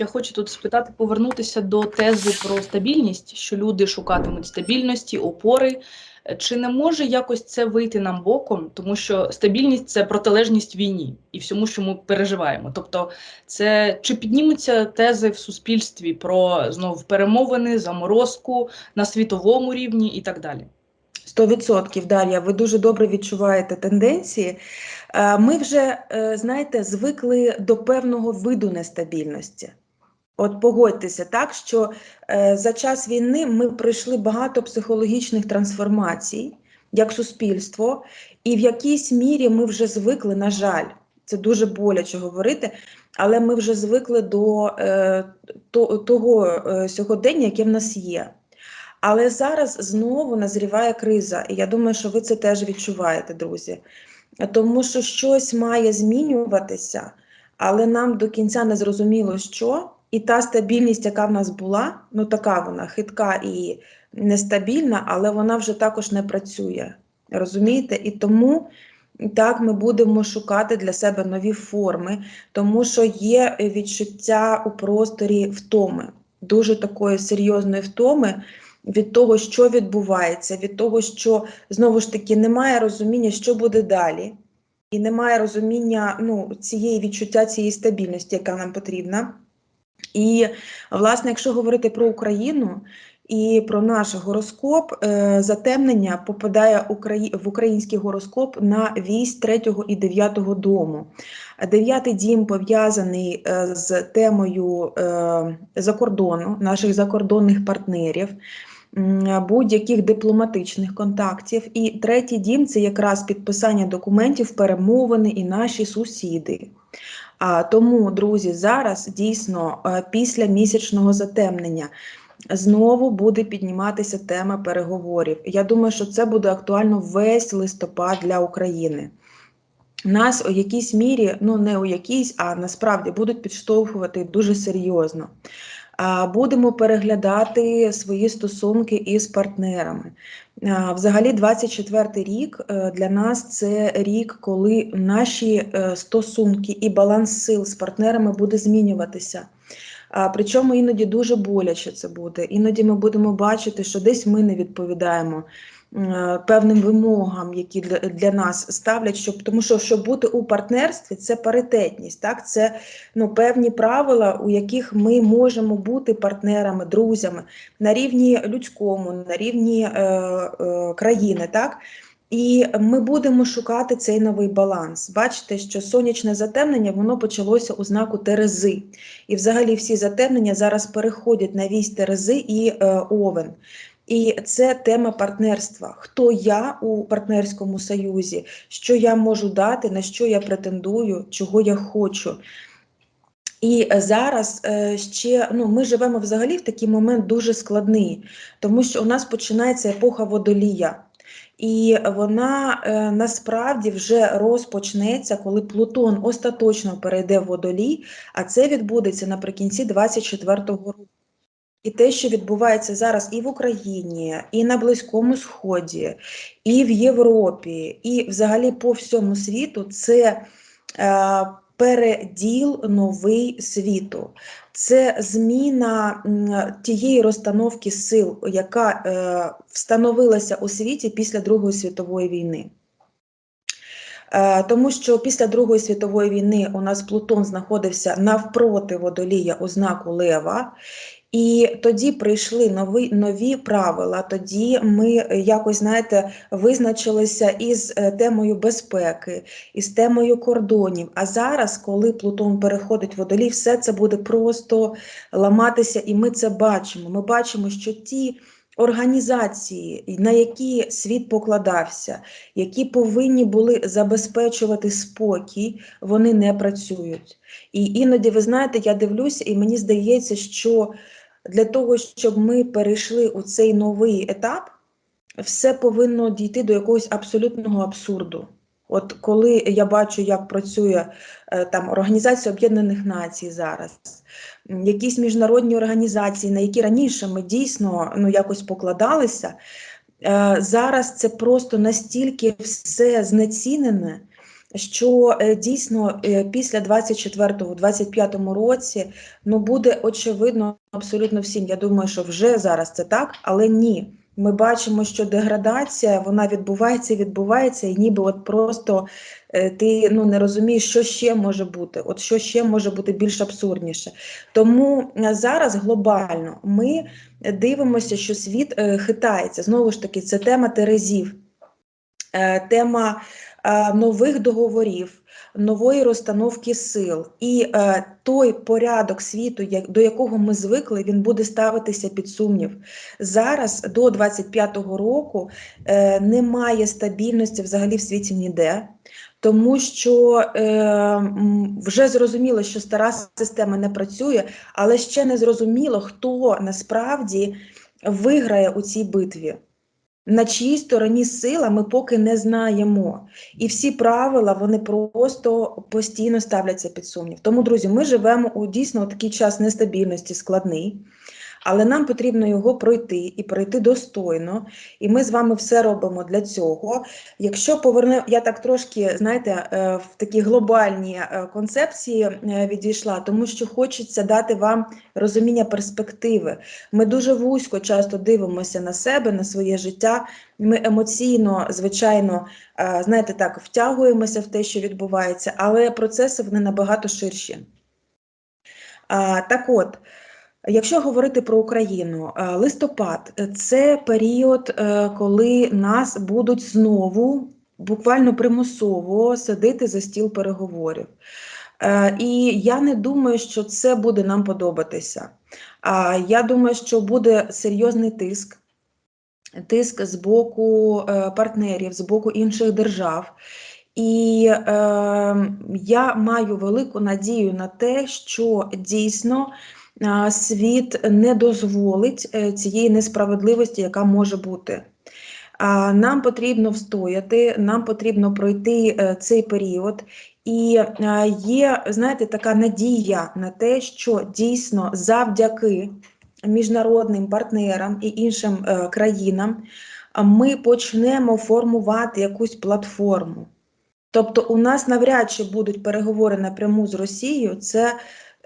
Я хочу тут спитати, повернутися до тези про стабільність, що люди шукатимуть стабільності, опори. Чи не може якось це вийти нам боком, тому що стабільність це протилежність війні і всьому, що ми переживаємо. Тобто, це чи піднімуться тези в суспільстві про знову перемовини, заморозку на світовому рівні і так далі? 100% Дар'я, ви дуже добре відчуваєте тенденції. Е, Ми вже, е, знаєте, звикли до певного виду нестабільності. От погодьтеся, так, що е, за час війни ми пройшли багато психологічних трансформацій як суспільство, і в якійсь мірі ми вже звикли, на жаль, це дуже боляче говорити, але ми вже звикли до е, то- того е, сьогодення, яке в нас є. Але зараз знову назріває криза, і я думаю, що ви це теж відчуваєте, друзі. Тому що щось має змінюватися, але нам до кінця не зрозуміло, що. І та стабільність, яка в нас була, ну така вона хитка і нестабільна, але вона вже також не працює. Розумієте? І тому так ми будемо шукати для себе нові форми, тому що є відчуття у просторі втоми, дуже такої серйозної втоми від того, що відбувається, від того, що знову ж таки немає розуміння, що буде далі, і немає розуміння ну, цієї відчуття цієї стабільності, яка нам потрібна. І, власне, якщо говорити про Україну і про наш гороскоп, е, затемнення попадає в український гороскоп на вісь 3 і 9 дому. Дев'ятий дім пов'язаний е, з темою е, закордону, наших закордонних партнерів, будь-яких дипломатичних контактів. І третій дім це якраз підписання документів, перемовини і наші сусіди. А тому, друзі, зараз дійсно е, після місячного затемнення знову буде підніматися тема переговорів. Я думаю, що це буде актуально весь листопад для України. Нас у якійсь мірі, ну не у якійсь, а насправді будуть підштовхувати дуже серйозно. Будемо переглядати свої стосунки із партнерами. Взагалі, 24 рік е, для нас це рік, коли наші е, стосунки і баланс сил з партнерами буде змінюватися. Причому іноді дуже боляче це буде. Іноді ми будемо бачити, що десь ми не відповідаємо певним вимогам, які для, для нас ставлять, щоб тому, що щоб бути у партнерстві, це паритетність, так це ну певні правила, у яких ми можемо бути партнерами, друзями на рівні людському, на рівні е, е, країни, так. І ми будемо шукати цей новий баланс. Бачите, що сонячне затемнення воно почалося у знаку Терези. І взагалі всі затемнення зараз переходять на вісь Терези і е, Овен. І це тема партнерства. Хто я у партнерському союзі, що я можу дати, на що я претендую, чого я хочу. І зараз е, ще ну, ми живемо взагалі в такий момент дуже складний, тому що у нас починається епоха водолія. І вона е, насправді вже розпочнеться, коли Плутон остаточно перейде в водолій, а це відбудеться наприкінці 24-го року. І те, що відбувається зараз і в Україні, і на Близькому Сході, і в Європі, і взагалі по всьому світу, це е, переділ новий світу. Це зміна тієї розстановки сил, яка е, встановилася у світі після Другої світової війни. Е, Тому що після Другої світової війни у нас Плутон знаходився навпроти водолія у знаку Лева, і тоді прийшли нові, нові правила. Тоді ми е, якось, знаєте, визначилися із е, темою безпеки, із темою кордонів. А зараз, коли Плутон переходить в водолій, все це буде просто ламатися, і ми це бачимо. Ми бачимо, що ті організації, на які світ покладався, які повинні були забезпечувати спокій, вони не працюють. І іноді, ви знаєте, я дивлюся, і мені здається, що для того, щоб ми перейшли у цей новий етап, все повинно дійти до якогось абсолютного абсурду. От коли я бачу, як працює е, там Організація Об'єднаних Націй зараз, якісь міжнародні організації, на які раніше ми дійсно ну якось покладалися, е, зараз це просто настільки все знецінене, що е, дійсно е, після 24-25 році ну буде очевидно абсолютно всім. Я думаю, що вже зараз це так, але ні. Ми бачимо, що деградація вона відбувається, відбувається, і ніби от просто е, ти ну не розумієш, що ще може бути, от що ще може бути більш абсурдніше. Тому зараз глобально ми дивимося, що світ хитається. Знову ж таки, це тема терезів, тема нових договорів, нової розстановки сил. І е, той порядок світу, до якого ми звикли, він буде ставитися під сумнів. Зараз до 25-го року е, немає стабільності взагалі в світі ніде. Тому що е, вже зрозуміло, що стара система не працює, але ще не зрозуміло, хто насправді виграє у цій битві. На чиїй стороні сила ми поки не знаємо. І всі правила вони просто постійно ставляться під сумнів. Тому, друзі, ми живемо у дійсно такий час нестабільності, складний. Але нам потрібно його пройти і пройти достойно, і ми з вами все робимо для цього. Якщо поверне, я так трошки, знаєте, е, в такі глобальні е, концепції е, відійшла, тому що хочеться дати вам розуміння перспективи. Ми дуже вузько часто дивимося на себе, на своє життя. Ми емоційно, звичайно, знаєте, так втягуємося в те, що відбувається, але процеси вони набагато ширші. Так от. Якщо говорити про Україну, е, листопад це період, е, коли нас будуть знову буквально примусово садити за стіл переговорів. Е, І я не думаю, що це буде нам подобатися. Я думаю, що буде серйозний тиск, тиск з боку партнерів, з боку інших держав. І е, я маю велику надію на те, що дійсно світ не дозволить е, цієї несправедливості, яка може бути. Нам потрібно встояти, нам потрібно пройти е, цей період. І є, знаєте, така надія на те, що дійсно завдяки міжнародним партнерам і іншим е, країнам ми почнемо формувати якусь платформу. Тобто, у нас навряд чи будуть переговори напряму з Росією, це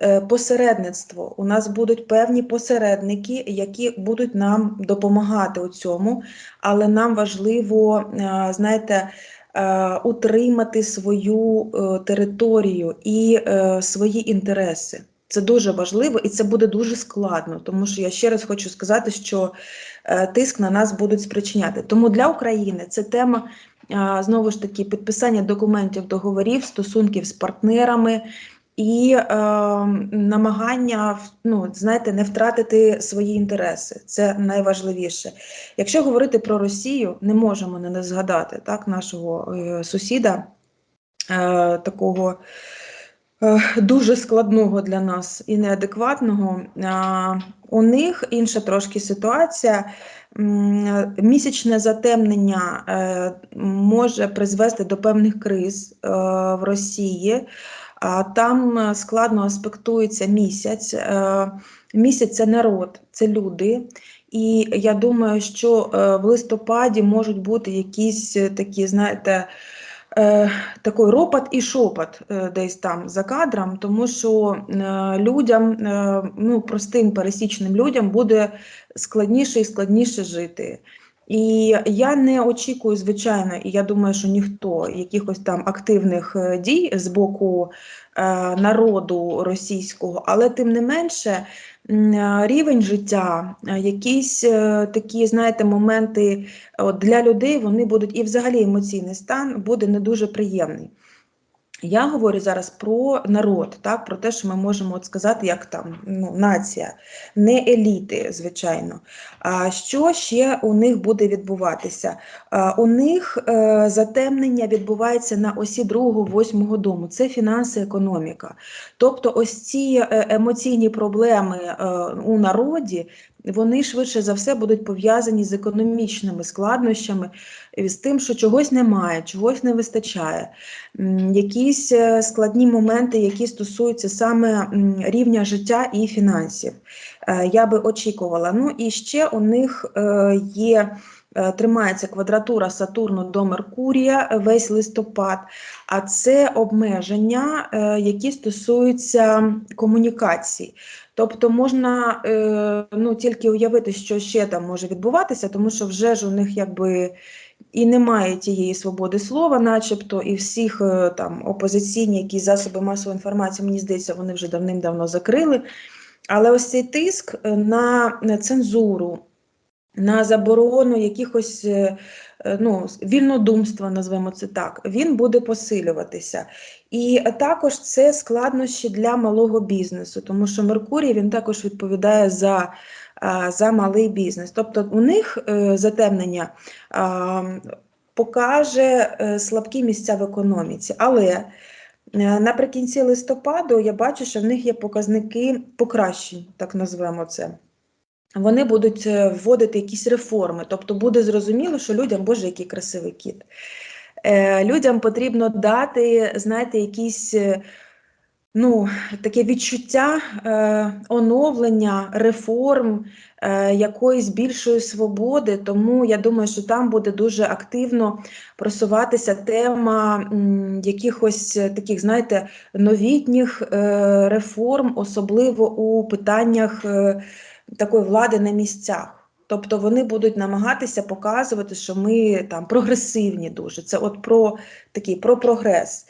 е, посередництво. У нас будуть певні посередники, які будуть нам допомагати у цьому, але нам важливо, е, знаєте, е, утримати свою територію і свої інтереси. Це дуже важливо і це буде дуже складно, тому що я ще раз хочу сказати, що е, тиск на нас будуть спричиняти. Тому для України це тема знову ж таки підписання документів, договорів, стосунків з партнерами і е, намагання ну, знаєте, не втратити свої інтереси. Це найважливіше. Якщо говорити про Росію, не можемо не згадати так, нашого е, сусіда е, такого. Е, Дуже складного для нас і неадекватного. У них інша трошки ситуація. Місячне затемнення е, може призвести до певних криз е, в Росії. Там е, складно аспектується місяць. Е, Місяць це народ, це люди. І я думаю, що е, в листопаді можуть бути якісь е, такі, знаєте, е, такий ропот і шопот е, десь там за кадром, тому що е, людям, е, ну простим пересічним людям буде складніше і складніше жити. І я не очікую, звичайно, і я думаю, що ніхто якихось там активних е, дій з боку е, народу російського, але тим не менше е, рівень життя, якісь такі, знаєте, моменти для людей вони будуть і взагалі емоційний стан буде не дуже приємний. Я говорю зараз про народ, так, про те, що ми можемо от сказати, як там ну, нація, не еліти, звичайно. А що ще у них буде відбуватися? А, у них е, затемнення відбувається на осі другого, восьмого дому. Це фінанси, економіка. Тобто, ось ці е, емоційні проблеми е, у народі. Вони швидше за все будуть пов'язані з економічними складнощами, з тим, що чогось немає, чогось не вистачає. Якісь е, складні моменти, які стосуються саме рівня життя і фінансів. Е, Я би очікувала. Ну і ще у них е, є е, тримається квадратура Сатурну до Меркурія е, весь листопад, а це обмеження, е, які стосуються комунікацій. Тобто можна е, ну, тільки уявити, що ще там може відбуватися, тому що вже ж у них якби і немає тієї свободи слова, начебто, і всіх е, там опозиційні якісь засоби масової інформації, мені здається, вони вже давним-давно закрили. Але ось цей тиск е, на цензуру, на заборону якихось е, е, ну, вільнодумства, назвемо це так, він буде посилюватися. І також це складнощі для малого бізнесу, тому що Меркурій він також відповідає за, за малий бізнес. Тобто у них е, затемнення покаже е, слабкі місця в економіці. Але е, наприкінці листопаду я бачу, що в них є показники покращень, так назвемо це. Вони будуть е, вводити якісь реформи, тобто буде зрозуміло, що людям, боже, який красивий кіт. Е, людям потрібно дати, знаєте, якісь е, ну, таке відчуття е, оновлення, реформ, е, якоїсь більшої свободи. Тому я думаю, що там буде дуже активно просуватися тема м, якихось таких, знаєте, новітніх е, реформ, особливо у питаннях е, такої влади на місцях. Тобто вони будуть намагатися показувати, що ми там прогресивні дуже. Це от про такий про прогрес.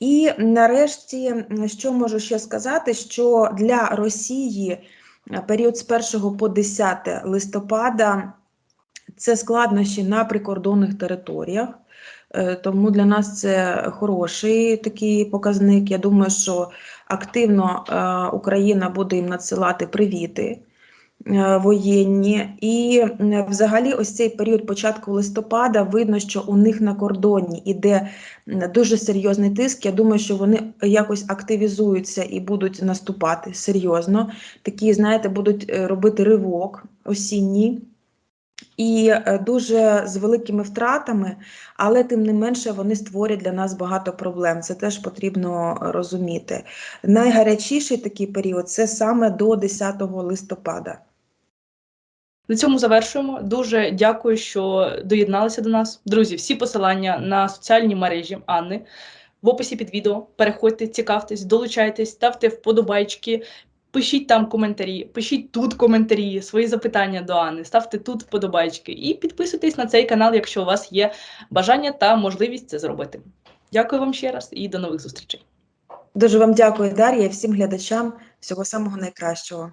І нарешті, що можу ще сказати, що для Росії е, період з 1 по 10 листопада це складнощі на прикордонних територіях. Е, Тому для нас це хороший такий показник. Я думаю, що активно е, Україна буде їм надсилати привіти воєнні. І е, взагалі, ось цей період початку листопада видно, що у них на кордоні іде дуже серйозний тиск. Я думаю, що вони якось активізуються і будуть наступати серйозно. Такі, знаєте, будуть е, робити ривок осінній. І е, дуже з великими втратами, але тим не менше вони створять для нас багато проблем. Це теж потрібно розуміти. Найгарячіший такий період це саме до 10 листопада. На цьому завершуємо. Дуже дякую, що доєдналися до нас. Друзі, всі посилання на соціальні мережі Анни в описі під відео. Переходьте, цікавтесь, долучайтесь, ставте вподобайки, пишіть там коментарі, пишіть тут коментарі, свої запитання до Анни, ставте тут вподобайки і підписуйтесь на цей канал, якщо у вас є бажання та можливість це зробити. Дякую вам ще раз і до нових зустрічей. Дуже вам дякую, Дар'я, і всім глядачам. Всього самого найкращого.